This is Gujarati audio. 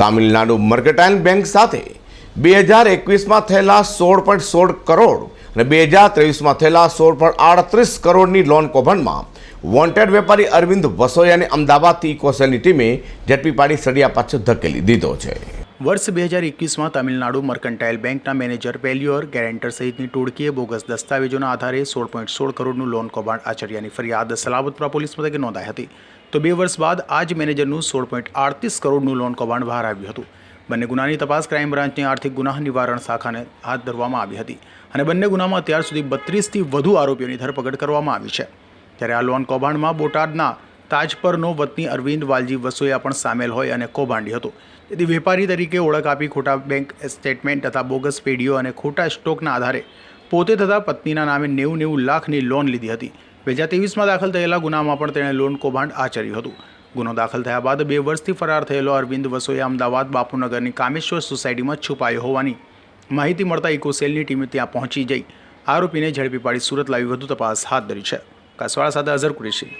તામિલનાડુ મર્કેટાઇલ બેંક સાથે બે હજાર એકવીસમાં થયેલા સોળ પોઈન્ટ સોળ કરોડ અને બે હજાર ત્રેવીસમાં થયેલા સોળ પોઈન્ટ આડત્રીસ કરોડની લોન કૌભાંડમાં વોન્ટેડ વેપારી અરવિંદ વસોયાને અમદાવાદથી ઇકોસેલની ટીમે ઝડપી પાડી સળિયા પાછળ ધકેલી દીધો છે. વર્ષ બે હજાર એકવીસમાં તમિલનાડુ મર્કન્ટાઇલ બેંકના મેનેજર વેલ્યુઅર ગેરેન્ટર સહિતની ટોળકીએ બોગસ દસ્તાવેજોના આધારે સોળ પોઈન્ટ સોળ કરોડનું લોન કૌભાંડ આચર્યાની ફરિયાદ સલાબતપુરા પોલીસ મથકે નોંધાઈ હતી. તો બે વર્ષ બાદ આ જ મેનેજરનું સોળ પોઈન્ટ આડત્રીસ કરોડનું લોન કૌભાંડ બહાર આવ્યું હતું. બંને ગુનાની તપાસ ક્રાઇમ બ્રાન્ચની આર્થિક ગુના નિવારણ શાખાને હાથ ધરવામાં આવી હતી અને બંને ગુનામાં અત્યાર સુધી બત્રીસથી વધુ આરોપીઓની ધરપકડ કરવામાં આવી છે. ત્યારે આ લોન કૌભાંડમાં બોટાદના તાજપરનો વતની અરવિંદ વાલજી વસોયા પણ સામેલ હોય અને કૌભાંડી હતો. તેથી વેપારી તરીકે ઓળખ આપી ખોટા બેંક સ્ટેટમેન્ટ તથા બોગસ પેઢીઓ અને ખોટા સ્ટોકના આધારે પોતે તથા પત્નીના નામે નેવું નેવું લાખની લોન લીધી હતી. બે હજાર ત્રેવીસમાં દાખલ થયેલા ગુનામાં પણ તેણે લોન કૌભાંડ આચર્યું હતું. ગુનો દાખલ થયા બાદ બે વર્ષથી ફરાર થયેલો અરવિંદ વસોયા અમદાવાદ બાપુનગરની કામેશ્વર સોસાયટીમાં છુપાયો હોવાની માહિતી મળતા ઇકોસેલની ટીમે ત્યાં પહોંચી જઈ આરોપીને ઝડપી પાડી સુરત લાવી વધુ તપાસ હાથ ધરી છે. કાસવાળા સાથે અઝર કુરેશી.